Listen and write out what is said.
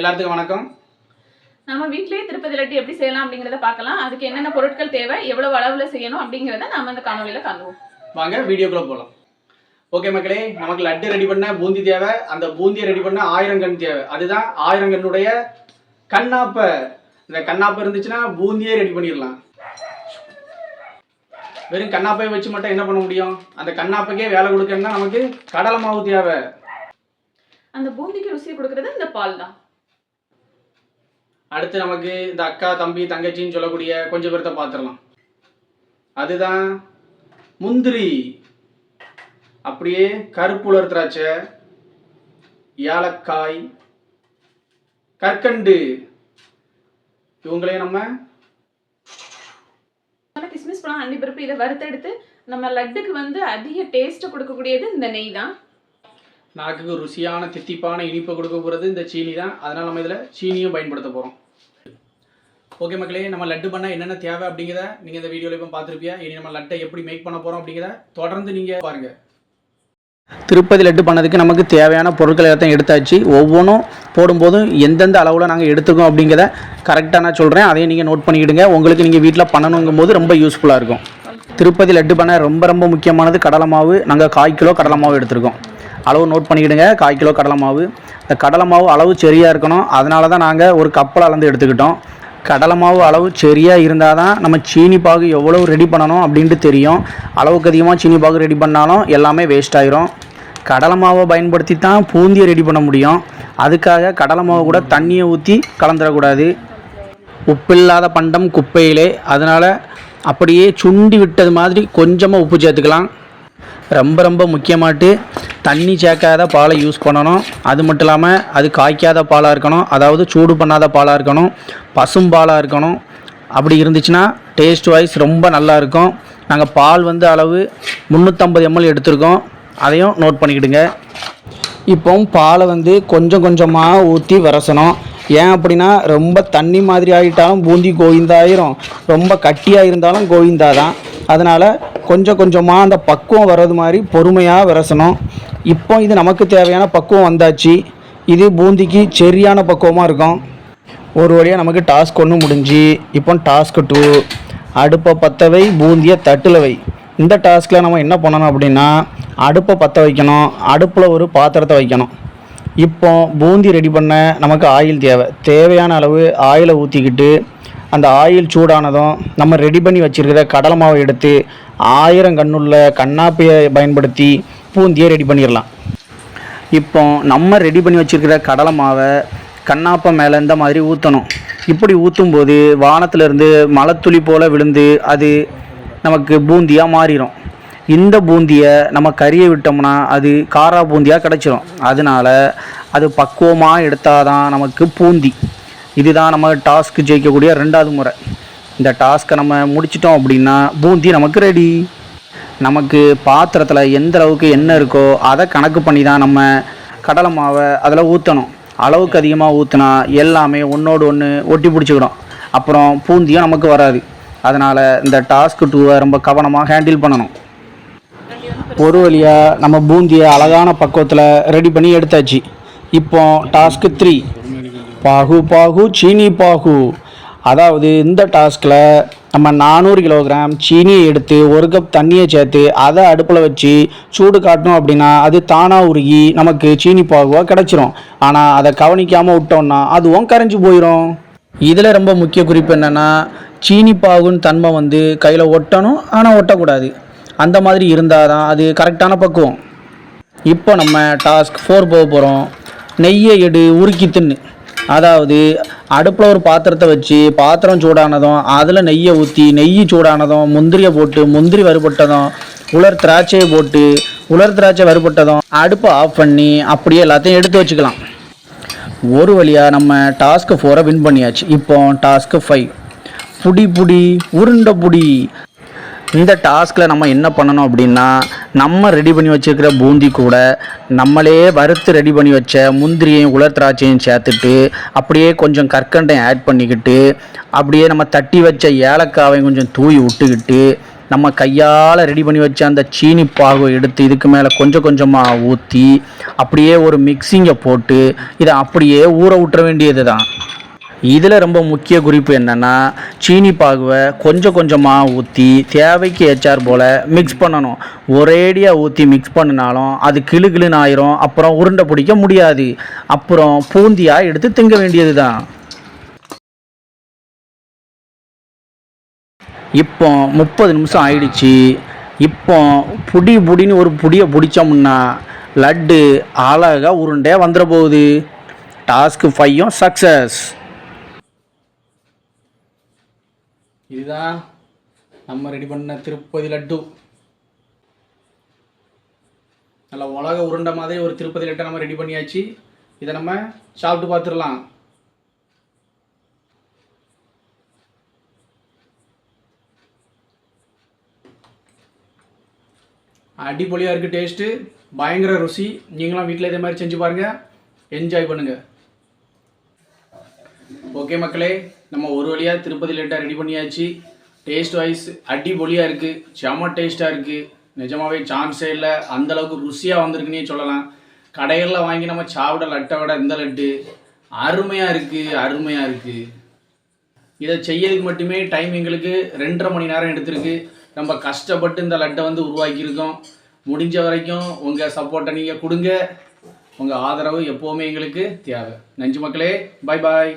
எல்லாத்துக்கும் வணக்கம். நம்ம வீட்லயே திருப்பதி லட்டு எப்படி செய்யலாம் அப்படிங்கறத பார்க்கலாம். அதுக்கு என்னென்ன பொருட்கள் தேவை எவ்வளவு அளவுல செய்யணும் அப்படிங்கறத நாம இந்த காணொலியில காணுவோம் வாங்க வீடியோக்குள்ள போகலாம் ஓகே மக்களே நமக்கு லட்டு ரெடி பண்ண பூந்தி தேவை. அந்த பூந்தியை ரெடி பண்ண ஆயிரம் கண் தேவை. அதுதான் ஆயிரம் கண்ணுடைய கண்ணாப்ப. இந்த கண்ணாப்ப இருந்துச்சுன்னா பூந்தியே ரெடி பண்ணிடலாம். வெறும் கண்ணாப்பையை வச்சு மட்டும் என்ன பண்ண முடியும்? அந்த கண்ணாப்பைக்கே வேலை கொடுக்கணும்னா நமக்கு கடலை மாவு தேவை. அந்த பூந்திக்கு ருசி கொடுக்கறது இந்த பால் தான் அடுத்து நமக்கு இந்த அக்கா தம்பி தங்கச்சின்னு சொல்லக்கூடிய கொஞ்சம் பேர்த்த பார்த்துடலாம் அதுதான் முந்திரி. அப்படியே கருப்புலர் திராட்சை ஏலக்காய் கற்கண்டு. இவங்களையும் நம்ம கிஸ்மிஸ் பழம் அண்டி பருப்பு இதை வறுத்தெடுத்து நம்ம லட்டுக்கு வந்து அதிக டேஸ்ட் கொடுக்கக்கூடியது இந்த நெய் தான் நாக்குக்கு ருசியான தித்திப்பான இனிப்பை கொடுக்க போகிறது இந்த சீனி தான் அதனால் நம்ம இதில் சீனியும் பயன்படுத்த போகிறோம் ஓகே மக்களே நம்ம லட்டு பண்ண என்னென்ன தேவை அப்படிங்கிறத நீங்கள் இந்த வீடியோவில் இப்போ பார்த்துருப்பியா? இனி நம்ம லட்டை எப்படி மேக் பண்ண போகிறோம் அப்படிங்கிறத தொடர்ந்து நீங்கள் பாருங்கள் திருப்பதி லட்டு பண்ணதுக்கு நமக்கு தேவையான பொருட்கள் எல்லாத்தையும் எடுத்தாச்சு. ஒவ்வொன்றும் போடும்போதும் எந்தெந்த அளவில் நாங்கள் எடுத்துக்கோம் அப்படிங்கிறத கரெக்டாக நான் சொல்கிறேன் அதையும் நீங்கள் நோட் பண்ணிக்கிடுங்க. உங்களுக்கு நீங்கள் வீட்டில் பண்ணணுங்கும் போது ரொம்ப யூஸ்ஃபுல்லாக இருக்கும். திருப்பதி லட்டு பண்ண ரொம்ப ரொம்ப முக்கியமானது கடலை மாவு. நாங்கள் காய் கிலோ கடலை மாவு எடுத்திருக்கோம். அளவு நோட் பண்ணிக்கிடுங்க. கால் கிலோ கடலை மாவு. இந்த கடலை மாவு அளவு சரியாக இருக்கணும். அதனால தான் நாங்கள் ஒரு கப்பல் அளந்து எடுத்துக்கிட்டோம். கடலை மாவு அளவு சரியாக இருந்தால் தான் நம்ம சீனி பாகு எவ்வளோ ரெடி பண்ணணும் அப்படின்ட்டு தெரியும். அளவுக்கு அதிகமாக சீனி பாகு ரெடி பண்ணாலும் எல்லாமே வேஸ்ட் ஆயிரும். கடலை மாவை பயன்படுத்தி தான் பூந்தியை ரெடி பண்ண முடியும். அதுக்காக கடலை மாவு கூட தண்ணியை ஊற்றி கலந்துடக்கூடாது உப்பில்லாத பண்டம் குப்பையிலே. அதனால் அப்படியே சுண்டி விட்டது மாதிரி கொஞ்சமாக உப்பு சேர்த்துக்கலாம். ரொம்ப ரொம்ப முக்கியமாட்டு தண்ணி சேர்க்காத பாலை யூஸ் பண்ணணும். அது மட்டும் இல்லாமல் அது காய்க்காத பாலாக இருக்கணும். அதாவது சூடு பண்ணாத பாலாக இருக்கணும். பசும் பாலாக இருக்கணும். அப்படி இருந்துச்சுன்னா டேஸ்ட் வைஸ் ரொம்ப நல்லா இருக்கும். நாங்கள் பால் வந்து அளவு முந்நூற்றம்பது எம்எல் எடுத்திருக்கோம். அதையும் நோட் பண்ணிக்கிடுங்க. இப்போ பாலை வந்து கொஞ்சம் கொஞ்சமாக ஊற்றி வரசணும். ஏன் அப்படின்னா ரொம்ப தண்ணி மாதிரி ஆகிட்டாலும் பூந்தி கோவிந்தாயிரும். ரொம்ப கட்டியாக இருந்தாலும் கோவிந்தா தான் அதனால் கொஞ்சம் கொஞ்சமாக அந்த பக்குவம் வர்றது மாதிரி பொறுமையாக விரசணும். இப்போ இது நமக்கு தேவையான பக்குவம் வந்தாச்சு. இது பூந்திக்கு சரியான பக்குவமாக இருக்கும். ஒரு வழியாக நமக்கு டாஸ்க் ஒன்று முடிஞ்சு இப்போ டாஸ்க் டூ. அடுப்பை பற்றவை பூந்தியை தட்டில் வை. இந்த டாஸ்கில் நம்ம என்ன பண்ணணும் அப்படின்னா அடுப்பை பற்ற வைக்கணும். அடுப்பில் ஒரு பாத்திரத்தை வைக்கணும். இப்போ பூந்தி ரெடி பண்ண நமக்கு ஆயில் தேவை. தேவையான அளவு ஆயிலை ஊற்றிக்கிட்டு அந்த ஆயில் சூடானதும் நம்ம ரெடி பண்ணி வச்சுருக்கிற கடலை மாவை எடுத்து ஆயிரம் கண்ணுள்ள கண்ணாப்பையை பயன்படுத்தி பூந்தியை ரெடி பண்ணிடலாம். இப்போ நம்ம ரெடி பண்ணி வச்சுருக்கிற கடலை மாவை கண்ணாப்பம் மேலே இந்த மாதிரி ஊற்றணும் இப்படி ஊற்றும்போது வானத்திலிருந்து மலைத்துளி போல் விழுந்து அது நமக்கு பூந்தியாக மாறிடும் இந்த பூந்தியை நம்ம கறியை விட்டோம்னா அது காரா பூந்தியாக கிடச்சிரும். அதனால அது பக்குவமாக எடுத்தால் தான் நமக்கு பூந்தி. இதுதான் நம்ம டாஸ்க் ஜெயிக்கக்கூடிய ரெண்டாவது முறை. இந்த டாஸ்க்கை நம்ம முடிச்சிட்டோம் அப்படின்னா பூந்தி நமக்கு ரெடி நமக்கு பாத்திரத்தில் எந்த அளவுக்கு என்ன இருக்கோ அதை கணக்கு பண்ணி தான் நம்ம கடலை மாவை அதில் ஊற்றணும் அளவுக்கு அதிகமாக ஊற்றினா எல்லாமே ஒன்றோடு ஒன்று ஒட்டி பிடிச்சிக்கிடும். அப்புறம் பூந்தியும் நமக்கு வராது. அதனால் இந்த டாஸ்க் டூவை ரொம்ப கவனமாக ஹேண்டில் பண்ணணும். ஒரு வழியாக நம்ம பூந்தியை அழகான பக்குவத்தில் ரெடி பண்ணி எடுத்தாச்சு. இப்போ டாஸ்க்கு த்ரீ பாகு பாகு சீனி பாகு. அதாவது இந்த டாஸ்கில் நம்ம நானூறு கிலோகிராம் சீனியை எடுத்து ஒரு கப் தண்ணியை சேர்த்து அதை அடுப்பில் வச்சு சூடு காட்டணும் அப்படின்னா அது தானாக உருகி நமக்கு சீனி பாகுவாக கிடச்சிரும். ஆனால் அதை கவனிக்காமல் விட்டோம்னா அதுவும் கரைஞ்சி போயிடும் இதில் ரொம்ப முக்கிய குறிப்பு என்னென்னா சீனி பாகுன்னு தன்மை வந்து கையில் ஒட்டணும் ஆனால் ஒட்டக்கூடாது. அந்த மாதிரி இருந்தால் தான் அது கரெக்டான பக்குவம். இப்போ நம்ம டாஸ்க் ஃபோர் போக போகிறோம் நெய்யை எடு உருக்கி தின்னு. அதாவது அடுப்பில் ஒரு பாத்திரத்தை வச்சு பாத்திரம் சூடானதும் அதில் நெய்யை ஊற்றி நெய் சூடானதும் முந்திரியை போட்டு முந்திரி வறுபட்டதும் உலர் திராட்சையை போட்டு உலர் திராட்சை வறுபட்டதும் அடுப்பை ஆஃப் பண்ணி அப்படியே எல்லாத்தையும் எடுத்து வச்சுக்கலாம். ஒரு வழியாக நம்ம டாஸ்க்கு ஃபோரை வின் பண்ணியாச்சு. இப்போ டாஸ்க்கு ஃபைவ் புடி புடி உருண்டை புடி. இந்த டாஸ்கில் நம்ம என்ன பண்ணணும் அப்படின்னா நம்ம ரெடி பண்ணி வச்சுருக்கிற பூந்தி கூட நம்மளே வறுத்து ரெடி பண்ணி வச்ச முந்திரியையும் உலர் திராட்சையும் சேர்த்துட்டு அப்படியே கொஞ்சம் கற்கண்டையும் ஆட் பண்ணிக்கிட்டு அப்படியே நம்ம தட்டி வச்ச ஏலக்காவையும் கொஞ்சம் தூவி விட்டுக்கிட்டு நம்ம கையால் ரெடி பண்ணி வச்ச அந்த சீனி பாகு எடுத்து இதுக்கு மேலே கொஞ்சம் கொஞ்சமாக ஊற்றி அப்படியே ஒரு மிக்சிங்கை போட்டு இதை அப்படியே ஊற விட்டுற வேண்டியது தான் இதில் ரொம்ப முக்கிய குறிப்பு என்னென்னா சீனி பாகுவை கொஞ்சம் கொஞ்சமாக ஊற்றி தேவைக்கு ஏச்சார் போல் மிக்ஸ் பண்ணணும். ஒரேடியாக ஊற்றி மிக்ஸ் பண்ணினாலும் அது கிளு கிளுன்னு ஆயிரும் அப்புறம் உருண்டை பிடிக்க முடியாது. அப்புறம் பூந்தியாக எடுத்து திங்க வேண்டியது தான் இப்போ முப்பது நிமிஷம் ஆயிடுச்சு. இப்போ புடி புடின்னு ஒரு புடியை பிடிச்சோம்னா லட்டு அழகாக உருண்டையாக வந்துட போகுது. டாஸ்க்கு ஃபையும் சக்ஸஸ் இதுதான் நம்ம ரெடி பண்ண திருப்பதி லட்டு. நல்ல உலக உருண்டை மாதிரி ஒரு திருப்பதி லட்டை நம்ம ரெடி பண்ணியாச்சு. இதை நம்ம சாப்பிட்டு பார்த்துடலாம். அடிப்பொலியாக இருக்குது டேஸ்ட்டு பயங்கர ருசி. நீங்களும் வீட்டில் இதே மாதிரி செஞ்சு பாருங்கள் என்ஜாய் பண்ணுங்கள் ஓகே மக்களே நம்ம ஒரு வழியாக திருப்பதி லேட்டாக ரெடி பண்ணியாச்சு. டேஸ்ட் வைஸ் அடிபொலியாக இருக்குது செம டேஸ்ட்டாக இருக்குது நிஜமாகவே சான்ஸே இல்லை. அந்தளவுக்கு ருசியாக வந்திருக்குன்னே சொல்லலாம். கடைகளில் வாங்கி நம்ம சாப்பிட லட்டை விட இந்த லட்டு. அருமையாக இருக்குது அருமையாக இருக்குது இதை செய்யறதுக்கு மட்டுமே டைம் எங்களுக்கு ரெண்டரை மணி நேரம் எடுத்திருக்கு. நம்ம கஷ்டப்பட்டு இந்த லட்டை வந்து உருவாக்கியிருக்கோம். முடிஞ்ச வரைக்கும் உங்கள் சப்போர்ட்டை நீங்கள் கொடுங்க. உங்கள் ஆதரவு எப்போவுமே எங்களுக்கு தேவை. நஞ்சு மக்களே. பாய் பாய்